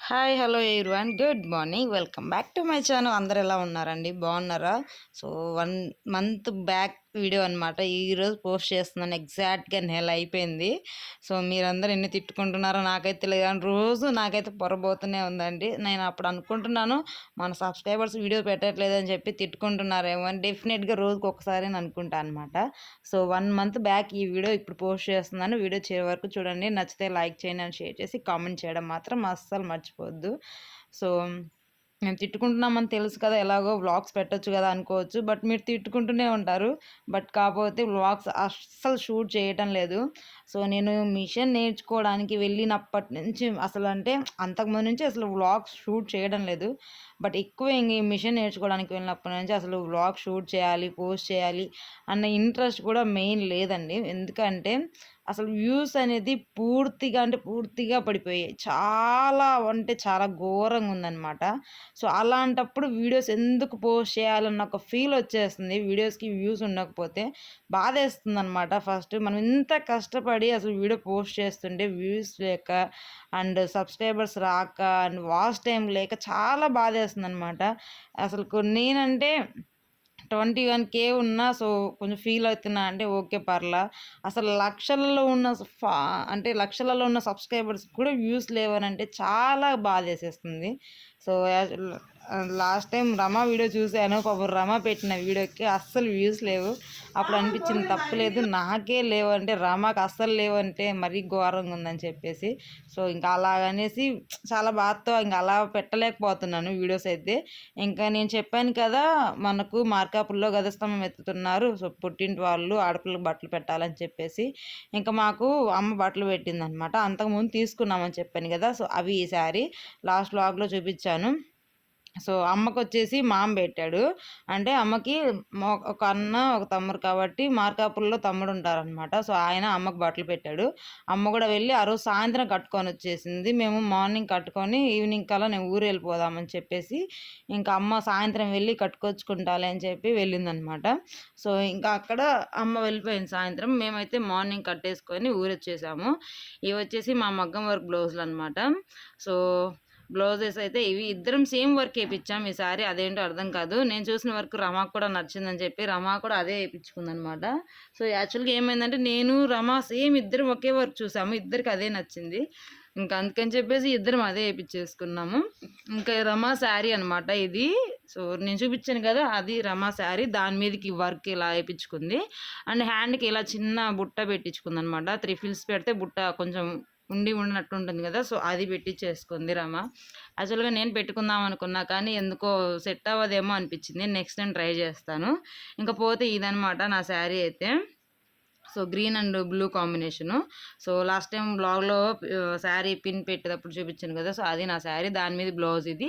Hi hello everyone good morning welcome back to my channel అందరు ఎలా ఉన్నారండి? బాగున్నారా? So one month back video అనమాట ఈరోజు పోస్ట్ చేస్తున్నాను. ఎగ్జాక్ట్గా నెల అయిపోయింది. సో మీరందరూ ఎన్ని తిట్టుకుంటున్నారో నాకైతే తెలియదు. కానీ రోజు నాకైతే పొరబోతూనే ఉందండి. నేను అప్పుడు అనుకుంటున్నాను మన సబ్స్క్రైబర్స్ వీడియో పెట్టట్లేదని చెప్పి తిట్టుకుంటున్నారేమో అని డెఫినెట్గా రోజుకి ఒకసారి అని అనుకుంటా అనమాట సో వన్ మంత్ బ్యాక్ ఈ వీడియో ఇప్పుడు పోస్ట్ చేస్తున్నాను. వీడియో చివరి వరకు చూడండి. నచ్చితే లైక్ చేయండి అని షేర్ చేసి కామెంట్ చేయడం మాత్రం అస్సలు మర్చిపోవద్దు. సో మేము తిట్టుకుంటున్నామని తెలుసు కదా ఎలాగో వ్లాగ్స్ పెట్టచ్చు కదా అనుకోవచ్చు. బట్ మీరు తిట్టుకుంటూనే ఉంటారు. బట్ కాకపోతే వ్లాగ్స్ అస్సలు షూట్ చేయటం లేదు. సో నేను మిషన్ నేర్చుకోవడానికి వెళ్ళినప్పటి నుంచి అసలు అంటే అంతకుముందు నుంచి అసలు వ్లాగ్స్ షూట్ చేయడం లేదు. బట్ ఎక్కువ ఇంక ఈ మిషన్ నేర్చుకోవడానికి వెళ్ళినప్పటి నుంచి అసలు వ్లాగ్ షూట్ చేయాలి పోస్ట్ చేయాలి అన్న ఇంట్రెస్ట్ కూడా మెయిన్ లేదండి. ఎందుకంటే అసలు వ్యూస్ అనేది పూర్తిగా అంటే పూర్తిగా పడిపోయాయి. చాలా అంటే చాలా ఘోరంగా ఉందన్నమాట. సో అలాంటప్పుడు వీడియోస్ ఎందుకు పోస్ట్ చేయాలన్న ఒక ఫీల్ వచ్చేస్తుంది. వీడియోస్కి వ్యూస్ ఉండకపోతే బాధేస్తుంది అనమాట ఫస్ట్ మనం ఇంత కష్టపడి అసలు వీడియో పోస్ట్ చేస్తుంటే వ్యూస్ లేక అండ్ సబ్స్క్రైబర్స్ రాక అండ్ వాచ్ టైం లేక చాలా బాధేస్తుంది. అనమాట అసలు నేనంటే ట్వంటీ వన్ కే ఉన్నా సో కొంచెం ఫీల్ అవుతున్నా అంటే ఓకే పర్లా. అసలు లక్షలలో ఉన్న ఫా అంటే లక్షలలో ఉన్న సబ్స్క్రైబర్స్ కూడా వ్యూస్ లేవనంటే చాలా బాధ వేసేస్తుంది so last time Rama video చూశాను పాపం రమా పెట్టిన వీడియోకి అస్సలు వ్యూస్ లేవు. అప్పుడు అనిపించింది తప్పలేదు నాకే లేవు అంటే రమకు అస్సలు లేవు అంటే మరీ ఘోరంగా ఉందని చెప్పేసి. సో ఇంకా అలాగనేసి చాలా బాధతో ఇంకా అలా పెట్టలేకపోతున్నాను వీడియోస్ అయితే. ఇంకా నేను చెప్పాను కదా మనకు మార్కాపుల్లో గదస్తంభం ఎత్తుతున్నారు. సో పుట్టింటి వాళ్ళు ఆడపిల్లకి బట్టలు పెట్టాలని చెప్పేసి. ఇంకా మాకు అమ్మ బట్టలు పెట్టిందనమాట అంతకుముందు తీసుకున్నామని చెప్పాను కదా సో అవి ఈసారి లాస్ట్ లాగ్లో చూపించాను. సో అమ్మకు వచ్చేసి మామ పెట్టాడు. అంటే అమ్మకి ఒక అన్న ఒక తమ్ముడు కాబట్టి మార్కాపుల్లో తమ్ముడు ఉంటారనమాట సో ఆయన అమ్మకు బట్టలు పెట్టాడు. అమ్మ కూడా వెళ్ళి ఆ రోజు సాయంత్రం కట్టుకొని వచ్చేసింది మేము మార్నింగ్ కట్టుకొని ఈవినింగ్ కల్లా నేను ఊరు వెళ్ళిపోదామని చెప్పేసి ఇంకా అమ్మ సాయంత్రం వెళ్ళి కట్టుకొచ్చుకుంటాలి అని చెప్పి వెళ్ళిందనమాట సో ఇంకా అక్కడ అమ్మ వెళ్ళిపోయింది సాయంత్రం. మేమైతే మార్నింగ్ కట్టేసుకొని ఊరు వచ్చేసాము ఇవి వచ్చేసి మా మగ్గం వర్క్ బ్లౌజులు అనమాట సో బ్లౌజెస్ అయితే ఇవి ఇద్దరం సేమ్ వర్క్ వేయించాం ఈసారి అదేంటో అర్థం కాదు. నేను చూసిన వర్క్ రమాకు కూడా నచ్చిందని చెప్పి రమా కూడా అదే వేయించుకుందనమాట సో యాక్చువల్గా ఏమైందంటే నేను రమా సేమ్ ఇద్దరం ఒకే వర్క్ చూసాము. ఇద్దరికి అదే నచ్చింది. ఇంకా అందుకని చెప్పేసి ఇద్దరం అదే వేయించేసుకున్నాము ఇంకా రమా శారీ అనమాట ఇది. సో నేను చూపించాను కదా అది రమా శారీ దాని మీదకి వర్క్ ఇలా వేయించుకుంది అండ్ హ్యాండ్కి ఇలా చిన్న బుట్ట పెట్టించుకుంది అనమాట త్రీ ఫిల్స్ పెడితే బుట్ట కొంచెం ఉండి ఉన్నట్టు ఉంటుంది కదా. సో అది పెట్టి చేసుకుంది రమ. యాక్చువల్గా నేను పెట్టుకుందాం అనుకున్నా కానీ ఎందుకో సెట్ అవ్వదేమో అనిపించింది. నెక్స్ట్ నేను ట్రై చేస్తాను. ఇంకా పోతే ఇదనమాట నా శారీ అయితే. So green and blue combination. So last time బ్లాగ్లో శారీ పిన్ పెట్టేటప్పుడు చూపించాను కదా. సో అది నా శారీ. దాని మీద బ్లౌజ్ ఇది.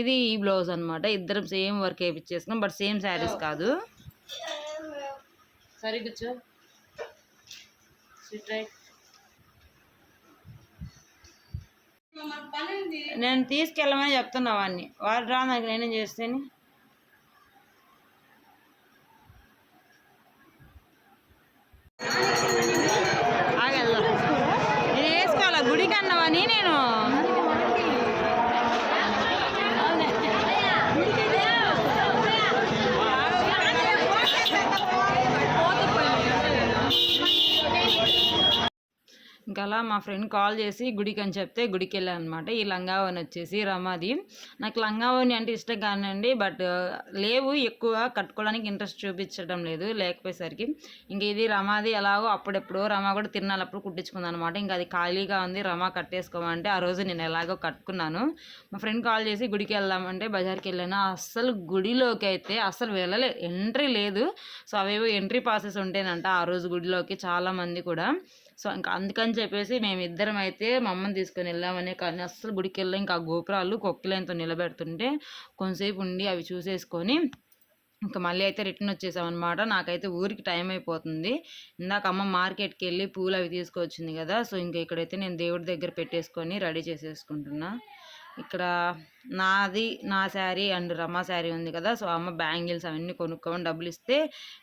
ఇది ఈ బ్లౌజ్ అనమాట ఇద్దరం సేమ్ వర్క్ వేయించేసుకున్నాం బట్ సేమ్ శారీస్ కాదు. సరే కూర్చో. నేను తీసుకెళ్ళమని చెప్తున్నా వాడిని. వాడు రా నాకు నేనేం చేస్తేని ఆగెళ్దాం నేను వేసుకోవాలా గుడికి అన్నవని నేను ఇంకా అలా మా ఫ్రెండ్ కాల్ చేసి గుడికి అని చెప్తే గుడికి వెళ్ళాను అనమాట ఈ లంగావని వచ్చేసి రమాది. నాకు లంగావని అంటే ఇష్టం కానండి బట్ లేవు. ఎక్కువ కట్టుకోవడానికి ఇంట్రెస్ట్ చూపించడం లేదు లేకపోయేసరికి. ఇంకా ఇది రమాది ఎలాగో అప్పుడెప్పుడు రమా కూడా తిన్నాలప్పుడు కుట్టించుకుంది అనమాట ఇంకా అది ఖాళీగా ఉంది రమా కట్టేసుకోమంటే ఆ రోజు నేను ఎలాగో కట్టుకున్నాను. మా ఫ్రెండ్ కాల్ చేసి గుడికి వెళ్దామంటే బజార్కి వెళ్ళాను అస్సలు గుడిలోకి అయితే అస్సలు వెళ్ళలే. ఎంట్రీ లేదు. సో అవేవో ఎంట్రీ పాసెస్ ఉంటేనంట ఆ రోజు గుడిలోకి చాలామంది కూడా. సో ఇంకా అందుకని చెప్పేసి మేము ఇద్దరం అయితే మా అమ్మని తీసుకొని వెళ్ళామనే కానీ అస్సలు గుడికి వెళ్ళి ఇంకా గోపురాలు కొక్కిలైనతో నిలబెడుతుంటే కొంతసేపు ఉండి అవి చూసేసుకొని ఇంకా మళ్ళీ అయితే రిటర్న్ వచ్చేసామన్నమాట. నాకైతే ఊరికి టైం అయిపోతుంది. ఇందాక అమ్మ మార్కెట్కి వెళ్ళి పూలు అవి తీసుకొచ్చింది కదా సో ఇంకా ఇక్కడైతే నేను దేవుడి దగ్గర పెట్టేసుకొని రెడీ చేసేసుకుంటున్నా. ఇక్కడ నాది నా శారీ అండ్ రమా శారీ ఉంది కదా సో అమ్మ బ్యాంగిల్స్ అవన్నీ కొనుక్కోమని డబ్బులు ఇస్తే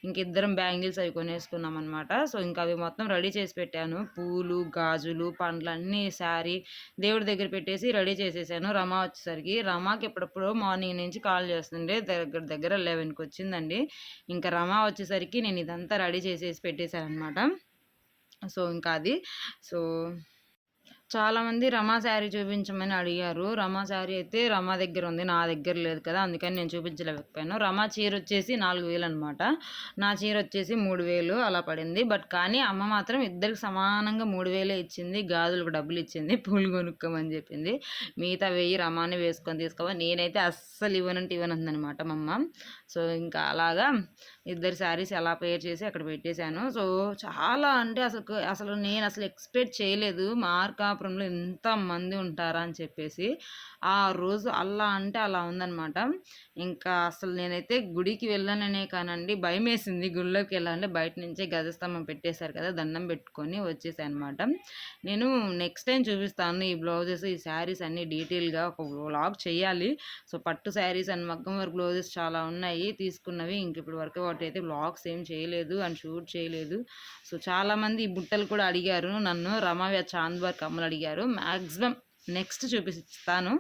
ఇంక ఇద్దరం బ్యాంగిల్స్ అవి కొనేసుకున్నాం అనమాట సో ఇంకా అవి మొత్తం రెడీ చేసి పెట్టాను. పూలు గాజులు పండ్లు అన్నీ శారీ దేవుడి దగ్గర పెట్టేసి రెడీ చేసేసాను. రమ వచ్చేసరికి రమాకి ఎప్పుడప్పుడు మార్నింగ్ నుంచి కాల్ చేస్తుండే. దగ్గర దగ్గర లెవెన్కి వచ్చిందండి. ఇంకా రమ వచ్చేసరికి నేను ఇదంతా రెడీ చేసేసి పెట్టేశాను అనమాట సో ఇంకా అది. సో చాలామంది రమా శారీ చూపించమని అడిగారు. రమా శారీ అయితే రమా దగ్గర ఉంది నా దగ్గర లేదు కదా అందుకని నేను చూపించలేకపోయాను. రమా చీర వచ్చేసి నాలుగు వేలు అనమాట నా చీర వచ్చేసి మూడు వేలు అలా పడింది. బట్ కానీ అమ్మ మాత్రం ఇద్దరికి సమానంగా మూడు వేలే ఇచ్చింది గాజులకు డబ్బులు ఇచ్చింది పూలు కొనుక్కోమని చెప్పింది. మిగతా వెయ్యి రమాని వేసుకొని తీసుకోవాలి నేనైతే అస్సలు ఇవ్వనంటే ఇవ్వనందనమాట మా అమ్మ. సో ఇంకా అలాగా ఇద్దరు శారీస్ ఎలా పేర్ చేసి అక్కడ పెట్టేశాను. సో చాలా అంటే అసలు అసలు నేను అసలు ఎక్స్పెక్ట్ చేయలేదు. మార్కాపురంలో ఎంతమంది ఉంటారా అని చెప్పేసి ఆ రోజు అలా అంటే అలా ఉందనమాట ఇంకా అసలు నేనైతే గుడికి వెళ్ళాననే కానండి భయం వేసింది గుడిలోకి వెళ్ళాలంటే బయట నుంచే గజస్తంభం పెట్టేశారు కదా దండం పెట్టుకొని వచ్చేసాను అనమాట నేను నెక్స్ట్ టైం చూపిస్తాను ఈ బ్లౌజెస్ ఈ శారీస్ అన్ని డీటెయిల్గా ఒక వ్లాగ్ చేయాలి. సో పట్టు శారీస్ అండ్ మగ్గం వర్క్ బ్లౌజెస్ చాలా ఉన్నాయి. తీసుకున్నవి ఇంక ఇప్పుడు వరకు వాటి అయితే బ్లాగ్స్ ఏం చేయలేదు అండ్ షూట్ చేయలేదు. సో చాలామంది ఈ బుట్టలు కూడా అడిగారు నన్ను. రమావ్య చాంద్ వర్క్ అడిగారు. మ్యాక్సిమం నెక్స్ట్ చూపిస్తాను.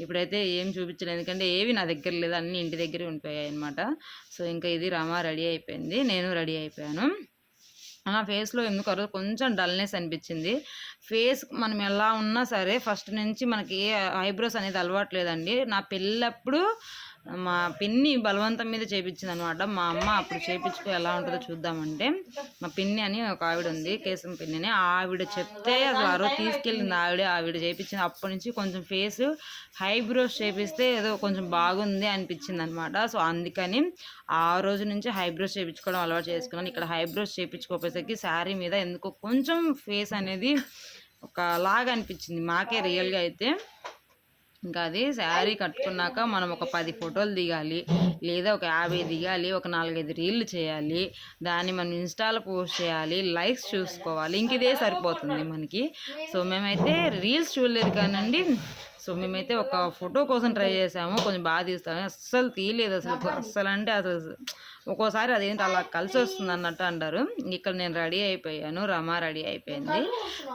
ఇప్పుడైతే ఏం చూపించలేదు. ఎందుకంటే ఏవి నా దగ్గర లేదు. అన్నీ ఇంటి దగ్గరే ఉండిపోయాయి అనమాట సో ఇంకా ఇది రమా రెడీ అయిపోయింది. నేను రెడీ అయిపోయాను. నా ఫేస్లో ఎందుకు కొంచెం డల్నెస్ అనిపించింది. ఫేస్ మనం ఎలా ఉన్నా సరే ఫస్ట్ నుంచి మనకి ఏ ఐబ్రోస్ అనేది అలవాటు లేదండి. నా పెళ్ళప్పుడు మా పిన్ని బలవంతం మీద చేపించింది అనమాట మా అమ్మ అప్పుడు చేపించుకో ఎలా ఉంటుందో చూద్దామంటే మా పిన్ని అని ఒక ఆవిడ ఉంది కేసం పిన్నిని. ఆవిడ చెప్తే అసలు ఆ రోజు తీసుకెళ్ళింది ఆవిడ ఆవిడ చేపించింది. అప్పటి నుంచి కొంచెం ఫేస్ హైబ్రోస్ చేపిస్తే ఏదో కొంచెం బాగుంది అనిపించింది అనమాట సో అందుకని ఆ రోజు నుంచి హైబ్రోస్ చేయించుకోవడం అలవాటు చేసుకున్నాను. ఇక్కడ హైబ్రోస్ చేయించుకోపోయేసరికి శారీ మీద ఎందుకో కొంచెం ఫేస్ అనేది ఒక లాగా అనిపించింది. మాకే రియల్గా అయితే ఇంకా అది శారీ కట్టుకున్నాక మనం ఒక పది ఫోటోలు దిగాలి లేదా ఒక యాభై దిగాలి ఒక నాలుగైదు రీళ్ళు చేయాలి దాన్ని మనం ఇన్స్టాలో పోస్ట్ చేయాలి లైక్స్ చూసుకోవాలి ఇంక ఇదే సరిపోతుంది మనకి. సో మేమైతే రీల్స్ చూడలేదు కానండి. సో మేమైతే ఒక ఫోటో కోసం ట్రై చేసాము. కొంచెం బాగా తీస్తాము అస్సలు తీయలేదు అసలు. అస్సలు అంటే అసలు ఒక్కోసారి అదేంటి అలా కలిసి వస్తుంది అన్నట్టు అంటారు. ఇక్కడ నేను రెడీ అయిపోయాను. రమా రెడీ అయిపోయింది.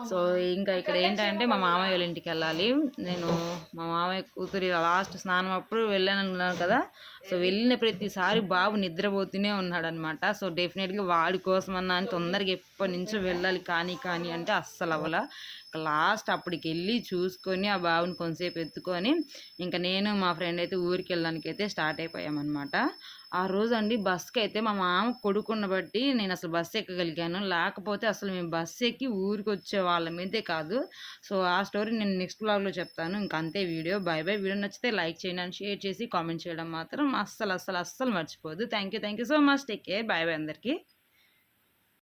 సో ఇంకా ఇక్కడ ఏంటంటే మా మామయ్య వాళ్ళ ఇంటికి వెళ్ళాలి. నేను మా మామయ్య కూతురి లాస్ట్ స్నానం అప్పుడు వెళ్ళాను కదా. సో వెళ్ళిన ప్రతిసారి బాబు నిద్రపోతూనే ఉన్నాడు అనమాట సో డెఫినెట్గా వాడి కోసం అన్నా అని తొందరగా ఎప్పటి నుంచో వెళ్ళాలి. కానీ కానీ అంటే అస్సలు అవ్వాల. లాస్ట్ అప్పటికి వెళ్ళి చూసుకొని ఆ బాబుని కొంతసేపు ఎత్తుకొని ఇంకా నేను మా ఫ్రెండ్ అయితే ఊరికి వెళ్ళడానికి అయితే స్టార్ట్ అయిపోయామన్నమాట. ఆ రోజు అండి బస్కి అయితే మా మామ కొడుకున్న బట్టి నేను అసలు బస్సు ఎక్కగలిగాను. లేకపోతే అసలు మేము బస్సు ఎక్కి ఊరికి వచ్చే వాళ్ళ మీదే కాదు. సో ఆ స్టోరీ నేను నెక్స్ట్ బ్లాగ్లో చెప్తాను. ఇంక అంతే వీడియో. Bye bye. వీడియో నచ్చితే లైక్ చేయండి షేర్ చేసి కామెంట్ చేయడం మాత్రం అస్సలు అస్సలు అస్సలు మర్చిపోదు thank you thank you so much. Take care. Bye bye అందరికీ.